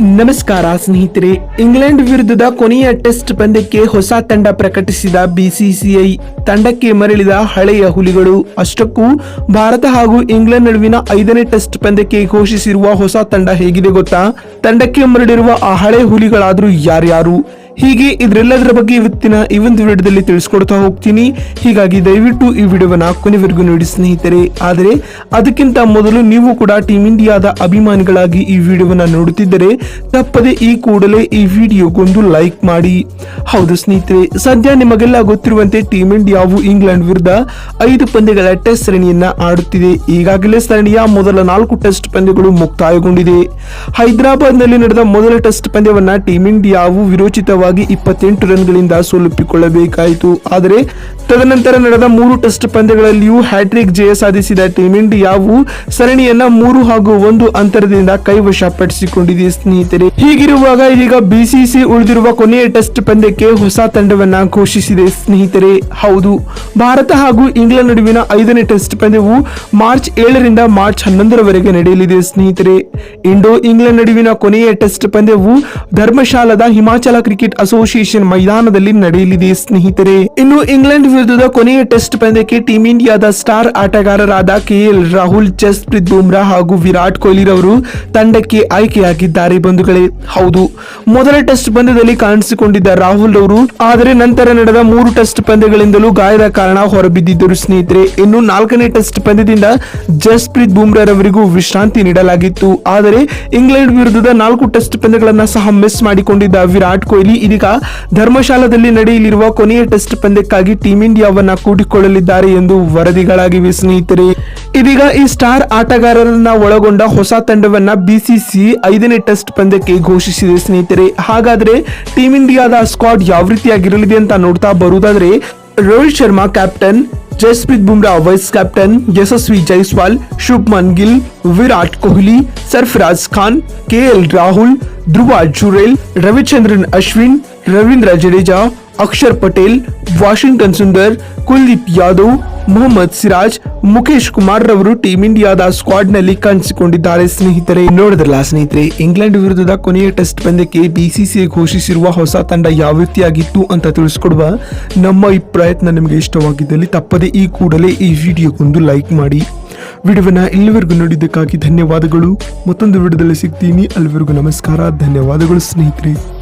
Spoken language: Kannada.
ನಮಸ್ಕಾರ ಸ್ನೇಹಿತರೆ, ಇಂಗ್ಲೆಂಡ್ ವಿರುದ್ಧದ ಕೊನೆಯ ಟೆಸ್ಟ್ ಪಂದ್ಯಕ್ಕೆ ಹೊಸ ತಂಡ ಪ್ರಕಟಿಸಿದ ಬಿಸಿಸಿಐ ತಂಡಕ್ಕೆ ಮರಳಿದ ಹಳೆಯ ಹುಲಿಗಳು. ಅಷ್ಟಕ್ಕೂ ಭಾರತ ಹಾಗೂ ಇಂಗ್ಲೆಂಡ್ ನಡುವಿನ ಐದನೇ ಟೆಸ್ಟ್ ಪಂದ್ಯಕ್ಕೆ ಘೋಷಿಸಿರುವ ಹೊಸ ತಂಡ ಹೇಗಿದೆ ಗೊತ್ತಾ? ತಂಡಕ್ಕೆ ಮರಳಿರುವ ಆ ಹಳೆ ಹುಲಿಗಳಾದ್ರೂ ಯಾರ್ಯಾರು? ಹೀಗೆ ಇದರೆಲ್ಲದರ ಬಗ್ಗೆ ಇವತ್ತಿನ ಈ ಒಂದು ವಿಡಿಯೋದಲ್ಲಿ ತಿಳಿಸ್ಕೊಡ್ತಾ ಹೋಗ್ತೀನಿ. ಹೀಗಾಗಿ ದಯವಿಟ್ಟು ಈ ವಿಡಿಯೋವನ್ನ ಕೊನೆವರೆಗೂ ನೋಡಿ ಸ್ನೇಹಿತರೆ. ಆದರೆ ಅದಕ್ಕಿಂತ ಮೊದಲು ನೀವು ಕೂಡ ಟೀಮ್ ಇಂಡಿಯಾದ ಅಭಿಮಾನಿಗಳಾಗಿ ಈ ವಿಡಿಯೋವನ್ನ ನೋಡುತ್ತಿದ್ದರೆ ತಪ್ಪದೆ ಈ ಕೂಡಲೇ ಈ ವಿಡಿಯೋಗೊಂದು ಲೈಕ್ ಮಾಡಿ. ಹೌದು ಸ್ನೇಹಿತರೆ, ಸದ್ಯ ನಿಮಗೆಲ್ಲ ಗೊತ್ತಿರುವಂತೆ ಟೀಮ್ ಇಂಡಿಯಾವು ಇಂಗ್ಲೆಂಡ್ ವಿರುದ್ಧ ಐದು ಪಂದ್ಯಗಳ ಟೆಸ್ಟ್ ಸರಣಿಯನ್ನ ಆಡುತ್ತಿದೆ. ಈಗಾಗಲೇ ಸರಣಿಯ ಮೊದಲ ನಾಲ್ಕು ಟೆಸ್ಟ್ ಪಂದ್ಯಗಳು ಮುಕ್ತಾಯಗೊಂಡಿದೆ. ಹೈದರಾಬಾದ್ನಲ್ಲಿ ನಡೆದ ಮೊದಲ ಟೆಸ್ಟ್ ಪಂದ್ಯವನ್ನ ಟೀಮ್ ಇಂಡಿಯಾವು ವಿರೋಚಿತವಾಗಿ ಇಪ್ಪತ್ತೆಂಟು ರನ್ಗಳಿಂದ ಸೋಲುಪ್ಪಿಕೊಳ್ಳಬೇಕಾಯಿತು. ಆದರೆ, ತದನಂತರ ನಡೆದ ಮೂರು ಟೆಸ್ಟ್ ಪಂದ್ಯಗಳಲ್ಲಿಯೂ ಹ್ಯಾಟ್ರಿಕ್ ಜಯ ಸಾಧಿಸಿದ ಟೀಂ ಇಂಡಿಯಾವು ಸರಣಿಯನ್ನ ಮೂರು ಹಾಗೂ ಒಂದು ಅಂತರದಿಂದ ಕೈವಶಪಡಿಸಿಕೊಂಡಿದೆ, ಸ್ನೇಹಿತರೆ. ಹೀಗಿರುವಾಗ ಇದೀಗ ಬಿಸಿಸಿ ಉಳಿದಿರುವ ಕೊನೆಯ ಟೆಸ್ಟ್ ಪಂದ್ಯಕ್ಕೆ ಹೊಸ ತಂಡವನ್ನ ಘೋಷಿಸಿದೆ, ಸ್ನೇಹಿತರೆ. ಹೌದು. ಭಾರತ ಹಾಗೂ ಇಂಗ್ಲೆಂಡ್ ನಡುವಿನ ಐದನೇ ಟೆಸ್ಟ್ ಪಂದ್ಯವು ಮಾರ್ಚ್ ಏಳರಿಂದ ಮಾರ್ಚ್ ಹನ್ನೊಂದರವರೆಗೆ ನಡೆಯಲಿದೆ, ಸ್ನೇಹಿತರೆ. ಇಂಡೋ ಇಂಗ್ಲೆಂಡ್ ನಡುವಿನ ಕೊನೆಯ ಟೆಸ್ಟ್ ಪಂದ್ಯವು ಧರ್ಮಶಾಲಾದ ಹಿಮಾಚಲ ಕ್ರಿಕೆಟ್ ಅಸೋಸಿಯೇಷನ್ ಮೈದಾನದಲ್ಲಿ ನಡೆಯಲಿದೆ, ಸ್ನೇಹಿತರೆ. ಇನ್ನು ಇಂಗ್ಲೆಂಡ್ ವಿರುದ್ಧದ ಕೊನೆಯ ಟೆಸ್ಟ್ ಪಂದ್ಯಕ್ಕೆ ಟೀಮ್ ಇಂಡಿಯಾದ ಸ್ಟಾರ್ ಆಟಗಾರರಾದ ಕೆಎಲ್ ರಾಹುಲ್, ಜಸ್ಪ್ರೀತ್ ಬುಮ್ರಾ ಹಾಗೂ ವಿರಾಟ್ ಕೊಹ್ಲಿ ರವರು ತಂಡಕ್ಕೆ ಆಯ್ಕೆಯಾಗಿದ್ದಾರೆ, ಬಂಧುಗಳೇ. ಹೌದು, ಮೊದಲ ಟೆಸ್ಟ್ ಪಂದ್ಯದಲ್ಲಿ ಕಾಣಿಸಿಕೊಂಡಿದ್ದ ರಾಹುಲ್ ಅವರು ಆದರೆ ನಂತರ ನಡೆದ ಮೂರು ಟೆಸ್ಟ್ ಪಂದ್ಯಗಳಿಂದಲೂ ಗಾಯದ ಕಾರಣ ಹೊರಬಿದ್ದಿದ್ದರು ಸ್ನೇಹಿತರೆ. ಇನ್ನು ನಾಲ್ಕನೇ ಟೆಸ್ಟ್ ಪಂದ್ಯದಿಂದ ಜಸ್ಪ್ರೀತ್ ಬುಮ್ರಾ ರವರಿಗೂ ವಿಶ್ರಾಂತಿ ನೀಡಲಾಗಿತ್ತು. ಆದರೆ ಇಂಗ್ಲೆಂಡ್ ವಿರುದ್ಧದ ನಾಲ್ಕು ಟೆಸ್ಟ್ ಪಂದ್ಯಗಳನ್ನು ಸಹ ಮಿಸ್ ಮಾಡಿಕೊಂಡಿದ್ದ ವಿರಾಟ್ ಕೊಹ್ಲಿ ಇದೀಗ ಧರ್ಮಶಾಲಾದಲ್ಲಿ ನಡೆಯಲಿರುವ ಕೊನೆಯ ಟೆಸ್ಟ್ ಪಂದ್ಯಕ್ಕಾಗಿ ಟೀಮ್ ಇಂಡಿಯಾವನ್ನ ಕೂಡಿಕೊಳ್ಳಲಿದ್ದಾರೆ ಎಂದು ವರದಿಗಳಾಗಿವೆ ಸ್ನೇಹಿತರೆ. ಇದೀಗ ಈ ಸ್ಟಾರ್ ಆಟಗಾರರನ್ನ ಒಳಗೊಂಡ ಹೊಸ ತಂಡವನ್ನ ಬಿಸಿಸಿ ಐದನೇ ಟೆಸ್ಟ್ ಪಂದ್ಯಕ್ಕೆ ಘೋಷಿಸಿದೆ ಸ್ನೇಹಿತರೆ. ಹಾಗಾದ್ರೆ ಟೀಮ್ ಇಂಡಿಯಾದ ಸ್ಕ್ವಾಡ್ ಯಾವ ರೀತಿಯಾಗಿರಲಿದೆ ಅಂತ ನೋಡ್ತಾ ಬರುವುದಾದ್ರೆ Rohit Sharma captain, Jasprit Bumrah vice captain, Yashasvi Jaiswal, Shubman Gill, Virat Kohli, Sarfaraz Khan K L Rahul, Dhruv Jurel, Ravichandran Ashwin, Ravindra Jadeja, Axar Patel, Washington सुंदर, कुलदीप यादव ಮೊಹಮ್ಮದ್ ಸಿರಾಜ್, ಮುಖೇಶ್ ಕುಮಾರ್ ರವರು ಟೀಮ್ ಇಂಡಿಯಾದ ಸ್ಕ್ವಾಡ್ನಲ್ಲಿ ಕಾಣಿಸಿಕೊಂಡಿದ್ದಾರೆ. ಸ್ನೇಹಿತರೆ, ನೋಡಿದ್ರಲ್ಲ ಸ್ನೇಹಿತರೆ, ಇಂಗ್ಲೆಂಡ್ ವಿರುದ್ಧದ ಕೊನೆಯ ಟೆಸ್ಟ್ ಪಂದ್ಯಕ್ಕೆ ಬಿಸಿಸಿಐ ಘೋಷಿಸಿರುವ ಹೊಸ ತಂಡ ಯಾವ ರೀತಿಯಾಗಿತ್ತು ಅಂತ ತಿಳಿಸ್ಕೊಡುವ ನಮ್ಮ ಈ ಪ್ರಯತ್ನ ನಿಮಗೆ ಇಷ್ಟವಾಗಿದ್ದಲ್ಲಿ ತಪ್ಪದೆ ಈ ಕೂಡಲೇ ಈ ವಿಡಿಯೋಕ್ಕೊಂದು ಲೈಕ್ ಮಾಡಿ. ವಿಡಿಯೋವನ್ನ ಇಲ್ಲಿವರೆಗೂ ನೋಡಿದ್ದಕ್ಕಾಗಿ ಧನ್ಯವಾದಗಳು. ಮತ್ತೊಂದು ವಿಡಿಯೋದಲ್ಲಿ ಸಿಗ್ತೀನಿ. ಅಲ್ಲಿವರೆಗೂ ನಮಸ್ಕಾರ. ಧನ್ಯವಾದಗಳು ಸ್ನೇಹಿತರೆ.